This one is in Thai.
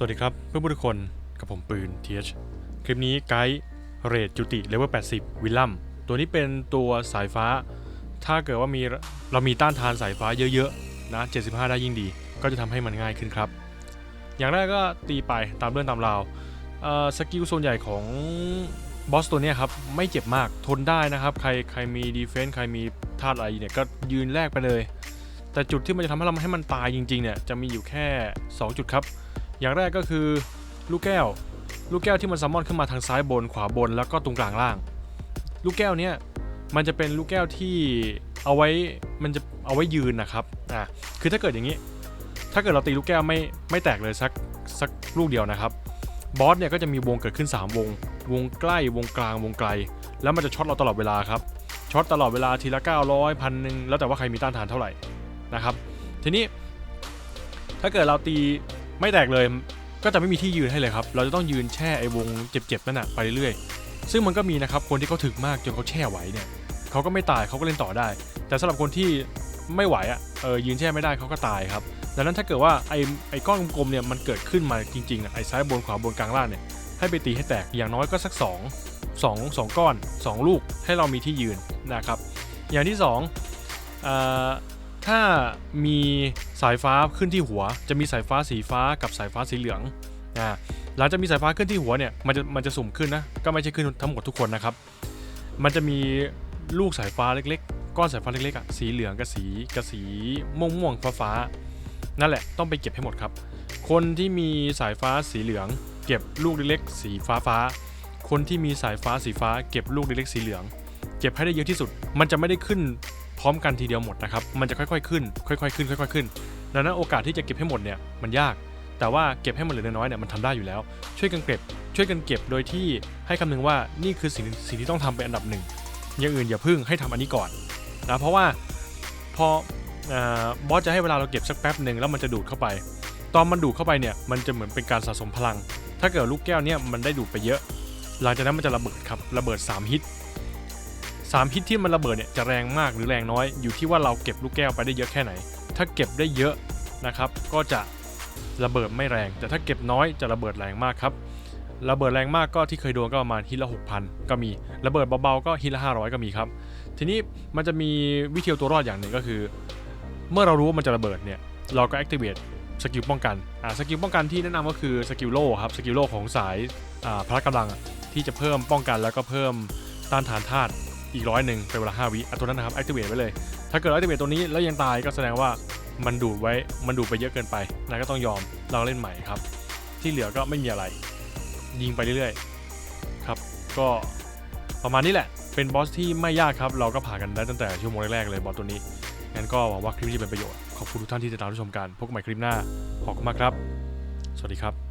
สวัสดีครับเพื่อนผู้ทุกคนกับผมปืน TH คลิปนี้ไกด์เรทจุติเลเวล80 วิลลัมตัวนี้เป็นตัวสายฟ้า ถ้าเกิดว่ามีเรามีต้านทานสายฟ้าเยอะๆนะ75 ได้ยิ่งดี ก็จะทำให้มันง่ายขึ้นครับ อย่างแรกก็ตีไปตามเรื่องตามราวสกิลส่วนใหญ่ของบอสตัวนี้ครับ ไม่เจ็บมากทนได้นะครับ ใครใครมีดีเฟนส์ใครมีธาตุอะไรเนี่ยก็ยืนแรกไปเลย แต่จุดที่มันจะทำให้เราให้มันตายจริงๆเนี่ยจะมีอยู่แค่ 2 จุดครับ อย่างแรกก็คือลูกแก้ว ลูกแก้วที่มันซัมมอนขึ้นมาทางซ้ายบนขวาบนแล้วก็ตรงกลางล่าง ลูกแก้วเนี้ยมันจะเป็นลูกแก้วที่เอาไว้มันจะเอาไว้ยืนนะครับอะคือถ้าเกิดอย่างนี้ ถ้าเกิดเราตีลูกแก้วไม่ไม่แตกเลยสักสักลูกเดียวนะครับบอสเนี่ยก็จะมีวงเกิดขึ้น 3 วง วงใกล้วงกลางวงไกล แล้วมันจะช็อตเราตลอดเวลาครับช็อตตลอดเวลาทีละ 900พันหนึ่งแล้วแต่ว่าใครมีต้านทานเท่าไหร่นะครับทีนี้ถ้าเกิดเราตี ไม่แตกเลยก็จะไม่มีที่ยืนให้เลยครับ เราจะต้องยืนแช่ไอ้วงเจ็บๆนั่นนะไปเรื่อยๆ ซึ่งมันก็มีนะครับคนที่เขาถึกมากจนเขาแช่ไหวเนี่ยเขาก็ไม่ตายเขาก็เล่นต่อได้ แต่สำหรับคนที่ไม่ไหวอะเออยืนแช่ไม่ได้เขาก็ตายครับดังนั้นถ้าเกิดว่าไอ้ไอ้ก้อนกลมๆเนี่ยมันเกิดขึ้นมาจริงๆอะไอ้ซ้ายบนขวาบนกลางล่างเนี่ยให้ไปตีให้แตกอย่างน้อยก็สัก 2 2 2 ก้อน 2 ลูกให้เรามีที่ยืนนะครับ อย่างที่2อ่า ถ้ามีสายฟ้าขึ้นที่หัว จะมีสายฟ้าสีฟ้ากับสายฟ้าสีเหลืองอ่าหลังจากมีสายฟ้าขึ้นที่หัวเนี่ยมันจะมันจะสุ่มขึ้นนะก็ไม่ใช่ขึ้นทั้งหมดทุกคนนะครับ มันจะมีลูกสายฟ้าเล็กๆ ก้อนสายฟ้าเล็กๆอะสีเหลืองกับสีกับสีม่วงม่วงฟ้าฟ้าๆนั่นแหละต้องไปเก็บให้หมดครับ คนที่มีสายฟ้าสีเหลือง เก็บลูกเล็กๆสีฟ้าฟ้าๆคนที่มีสายฟ้าสีฟ้า เก็บลูกเล็กๆสีเหลือง เก็บให้ได้เยอะที่สุด มันจะไม่ได้ขึ้น พร้อมกันทีเดียวหมดนะครับ มันจะค่อยๆขึ้น ค่อยๆขึ้น ค่อยๆขึ้น ดังนั้นโอกาสที่จะเก็บให้หมดเนี่ยมันยาก แต่ว่าเก็บให้มันเหลือน้อยๆเนี่ยมันทำได้อยู่แล้ว ช่วยกันเก็บ ช่วยกันเก็บโดยที่ให้คำนึงว่านี่คือสิ่งสิ่งที่ต้องทำเป็นอันดับหนึ่ง อย่างอื่นอย่าพึ่งให้ทำอันนี้ก่อนนะเพราะว่าพออบอสจะให้เวลาเราเก็บสักแป๊บหนึ่งแล้วมันจะดูดเข้าไป ตอนมันดูดเข้าไปเนี่ยมันจะเหมือนเป็นการสะสมพลัง ถ้าเกิดลูกแก้วเนี่ยมันได้ดูดไปเยอะ หลังจากนั้นมันจะระเบิดครับระเบิด 3 ฮิต สามฮิตที่มันระเบิดเนี่ยจะแรงมากหรือแรงน้อย อยู่ที่ว่าเราเก็บลูกแก้วไปได้เยอะแค่ไหน ถ้าเก็บได้เยอะนะครับก็จะระเบิดไม่แรง แต่ถ้าเก็บน้อยจะระเบิดแรงมากครับระเบิดแรงมากก็ที่เคยโดนก็ประมาณฮิตละ6,000ก็มีระเบิดเบาๆก็ฮิตละ500ก็มีครับ ทีนี้มันจะมีวิธีเอาตัวรอดอย่างหนึ่งก็คือ เมื่อเรารู้ว่ามันจะระเบิดเนี่ยเราก็ activate สกิลป้องกันอ่าสกิลป้องกันที่แนะนำก็คือสกิลโล่ครับสกิลโล่ของสายอ่าพละกำลังที่จะเพิ่มป้องกันแล้วก็เพิ่มต้านทานธาตุ อีกร้อยหนึ่งเป็นเวลา 5 วิอะตัวนั้นนะครับ activate ไว้เลย ถ้าเกิด activate ตัวนี้แล้วยังตายก็แสดงว่ามันดูดไว้ มันดูดไปเยอะเกินไปนะก็ต้องยอม เราเล่นใหม่ครับ ที่เหลือก็ไม่มีอะไร ยิงไปเรื่อยๆ ครับ ก็ประมาณนี้แหละ เป็นบอสที่ไม่ยากครับ เราก็ผ่านกันได้ตั้งแต่ชั่วโมงแรกๆเลยบอสตัวนี้ งั้นก็หวังว่าคลิปนี้จะเป็นประโยชน์ ขอบคุณทุกท่านที่ติดตามรับชมกัน พบกันใหม่คลิปหน้า ขอบคุณมากครับ สวัสดีครับ